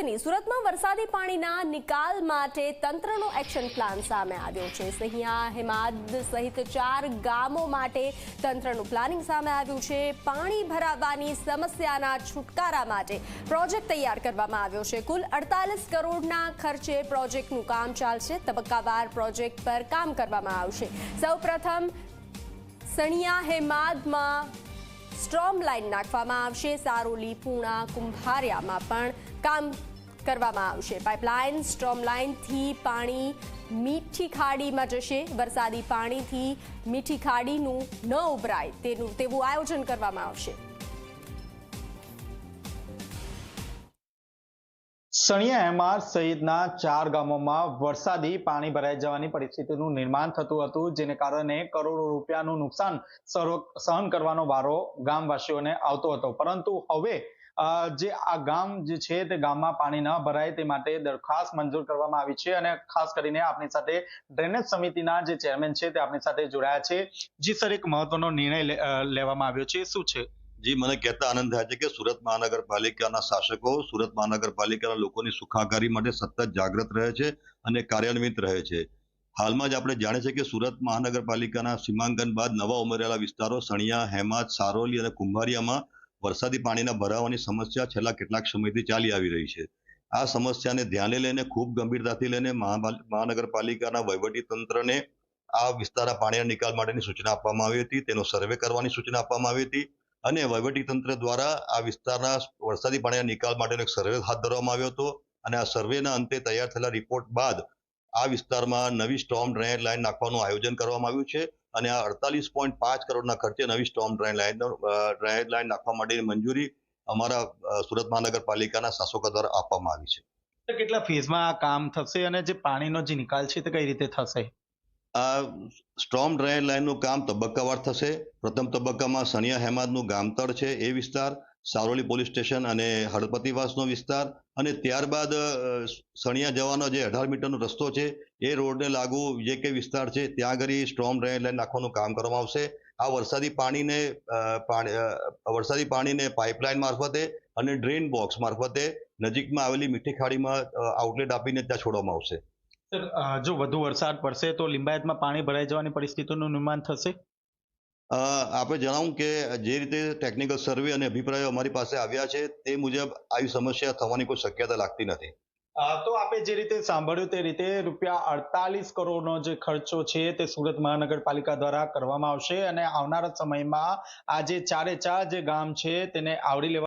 અગત્યની સુરતમાં વરસાદી પાણીના નિકાલ માટે તંત્રનો એક્શન પ્લાન સામે આવ્યો છે. સહિયા હેમાદ સહિત ચાર ગામો માટે તંત્રનું પ્લાનિંગ સામે આવ્યું છે. પાણી ભરાવાની સમસ્યાના છુટકારા માટે પ્રોજેક્ટ તૈયાર કરવામાં આવ્યો છે. કુલ અડતાલીસ કરોડના ખર્ચે પ્રોજેક્ટનું કામ ચાલશે. તબક્કાવાર પ્રોજેક્ટ પર કામ કરવામાં આવશે. સૌપ્રથમ, સણિયા હેમાદમાં સ્ટ્રોમ લાઇન નાખવામાં આવશે. સારોલી, પૂણા, કુંભારિયામાં પણ કામ કરવામાં આવશે. પાઇપલાઇન સ્ટ્રોમલાઇનથી પાણી મીઠી ખાડીમાં જશે. વરસાદી પાણીથી મીઠી ખાડીનું ન ઉભરાય તેનું તેવું આયોજન કરવામાં આવશે. સણિયા એમઆર સહિતના ચાર ગામોમાં વરસાદી પાણી ભરાઈ જવાની પરિસ્થિતિનું નિર્માણ થતું હતું, જેને કારણે કરોડો રૂપિયાનું નુકસાન સહન કરવાનો વારો ગામવાસીઓને આવતો હતો. પરંતુ હવે જે આ ગામ જે છે તે ગામમાં પાણી ન ભરાય તે માટે દરખાસ્ત મંજૂર કરવામાં આવી છે અને ખાસ કરીને આપણી સાથે ડ્રેનેજ સમિતિના જે ચેરમેન છે તે આપણી સાથે જોડાયા છે. જી સર, એક મહત્વનો નિર્ણય લેવામાં આવ્યો છે. શું છે? જી, મને કહેતા આનંદ થાય છે કે સુરત મહાનગરપાલિકાના શાસકો સુરત મહાનગરપાલિકાના લોકોની સુખાકારી માટે સતત જાગૃત રહે છે અને કાર્યાન્વિત રહે છે. હાલમાં જ આપણે જાણીએ છીએ કે સુરત મહાનગરપાલિકાના સીમાંકન બાદ નવા ઉમેરેલા વિસ્તારો સણિયા, હેમાદ, સારોલી અને કુંભારિયામાં વરસાદી પાણીના ભરાવાની સમસ્યા છેલ્લા કેટલાક સમયથી ચાલી આવી રહી છે. આ સમસ્યાને ધ્યાને લઈને ખૂબ ગંભીરતાથી લઈને મહાનગરપાલિકાના વહીવટી તંત્રને આ વિસ્તારના પાણીના નિકાલ માટેની સૂચના આપવામાં આવી હતી. તેનો સર્વે કરવાની સૂચના આપવામાં આવી હતી અને વહીવટી તંત્ર દ્વારા આ વિસ્તારના વરસાદી પાણીના નિકાલ માટેનો એક સર્વે હાથ ધરવામાં આવ્યો હતો અને આ સર્વેના અંતે તૈયાર થયેલા રિપોર્ટ બાદ આ વિસ્તારમાં નવી સ્ટોમ ડ્રેનેજ લાઇન નાખવાનું આયોજન કરવામાં આવ્યું છે. અને આ અડતાલીસ પોઈન્ટ પાંચ કરોડના ખર્ચે નવી storm drainage line drainage line નાખવા માટેની મંજૂરી અમારા સુરત મહાનગરપાલિકાના શાસકો દ્વારા આપવામાં આવી છે. કેટલા ફેઝમાં આ કામ થશે અને જે પાણીનો જે નિકાલ છે તે કઈ રીતે થશે? આ સ્ટ્રોમ ડ્રેનેજ લાઇનનું કામ તબક્કાવાર થશે. પ્રથમ તબક્કામાં સણિયા હેમાદનું ગામતળ છે એ વિસ્તાર. સારોલી પોલીસ સ્ટેશન અને હળપતિવાસનો વિસ્તાર અને ત્યારબાદ સણિયા જવાનો જે અઢાર મીટરનો રસ્તો છે, એ રોડને લાગુ જે કે વિસ્તાર છે, ત્યાં આગળ સ્ટ્રોમ ડ્રેનેજ લાઇન નાખવાનું કામ કરવામાં આવશે. આ વરસાદી પાણીને પાણી વરસાદી પાણીને પાઇપલાઇન મારફતે અને ડ્રેન બોક્સ મારફતે નજીકમાં આવેલી મીઠી ખાડીમાં આઉટલેટ આપીને ત્યાં છોડવામાં આવશે. જો વધુ વરસાદ પડશે તો લિંબાયતમાં પાણી ભરાઈ જવાની પરિસ્થિતિનું નિર્માણ થશે? આપણે જણાવું કે જે રીતે ટેકનિકલ સર્વે અને અભિપ્રાયો અમારી પાસે આવ્યા છે, તે મુજબ આવી સમસ્યા થવાની કોઈ શક્યતા લાગતી નથી. તો આપે જે રીતે સાંભળ્યું તે રીતે રૂપિયા અડતાલીસ કરોડનો જે ખર્ચો છે તે સુરત મહાનગરપાલિકા દ્વારા કરવામાં આવશે અને આવનારા સમયમાં આ જે ચારે ચાર જે ગામ છે તેને આવરી લેવા